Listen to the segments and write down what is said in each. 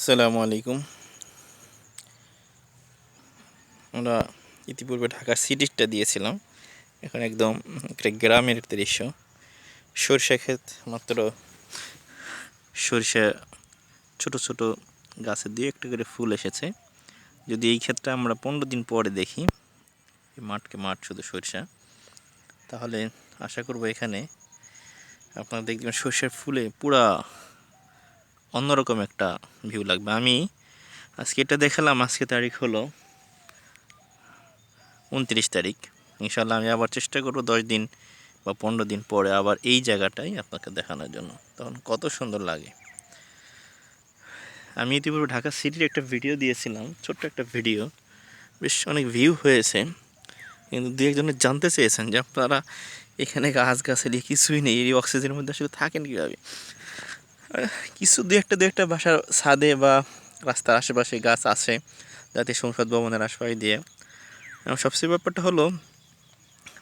আসসালামু আলাইকুম। আমরা ইতিপূর্বে ঢাকার সিটিটা দিয়েছিলাম। এখন একদম একটা গ্রামের দৃশ্য। সরিষা ক্ষেত মাত্র সরিষা ছোট ছোট গাছে দুই একটা করে ফুল এসেছে। যদি এই ক্ষেত্রে আমরা পনেরো দিন পরে দেখি মাঠকে মাঠ শুধু সরিষা, তাহলে আশা করব এখানে আপনারা দেখবেন সরিষার ফুলে পুরা অন্যরকম একটা ভিউ লাগবে। আমি আজকে এটা দেখালাম, আজকে তারিখ হলো উনত্রিশ তারিখ। ইনশাল্লাহ আমি আবার চেষ্টা করব দশ দিন বা পনেরো দিন পরে আবার এই জায়গাটাই আপনাকে দেখানোর জন্য। তখন কত সুন্দর লাগে। আমি ইতিপূর্বে ঢাকা সিটির একটা ভিডিও দিয়েছিলাম, ছোট্ট একটা ভিডিও বেশ অনেক ভিউ হয়েছে। কিন্তু দু একজনের জানতে চেয়েছেন যে আপনারা এখানে গাছ গাছালি কিছুই নেই, এই অক্সিজেনের মধ্যে আসলে থাকেন কীভাবে? কিছু দু একটা দু একটা বাসার ছাদে বা রাস্তার আশেপাশে গাছ আছে যাতে সংসদ ভবনের আশপাশ দিয়ে। এবং সবচেয়ে ব্যাপারটা হলো,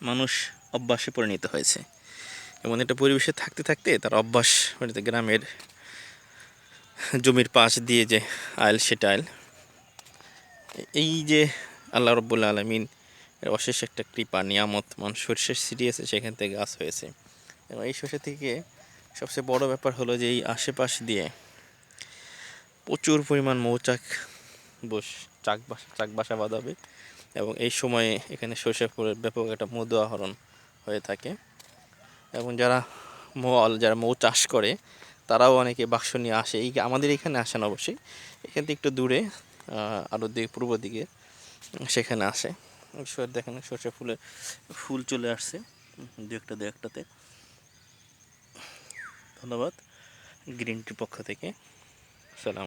মানুষ অভ্যাসে পরিণত হয়েছে। এবং এটা পরিবেশে থাকতে থাকতে তার অভ্যাস হয়েছে গ্রামের জমির পাশ দিয়ে যে আইল সেটা আইল। এই যে আল্লাহ রব্বুল আলমিন অশেষ একটা কৃপা, নিয়ামত, মানুষ সর্ষের সিরিয়াসে সেখান থেকে গাছ হয়েছে। এবং এই শস্য থেকে সবচেয়ে বড় ব্যাপার হলো যে এই আশেপাশ দিয়ে প্রচুর পরিমাণ মৌচাক বস, চাক বাসা চাক বাসা বাঁধাবে এবং এই সময়ে এখানে সর্ষে ফুলের ব্যাপক একটা মধু আহরণ হয়ে থাকে। এবং যারা মল, যারা মৌ চাষ করে, তারাও অনেকে বাক্স নিয়ে আসে। এই আমাদের এখানে আসেন অবশ্যই। এখান থেকে একটু দূরে আরও দিকে, পূর্ব দিকে, সেখানে আসে। দেখেন সর্ষে ফুলের ফুল চলে আসছে। দু একটা, দু একটাতে। ধন্যবাদ গ্রিন টির পক্ষ থেকে সালাম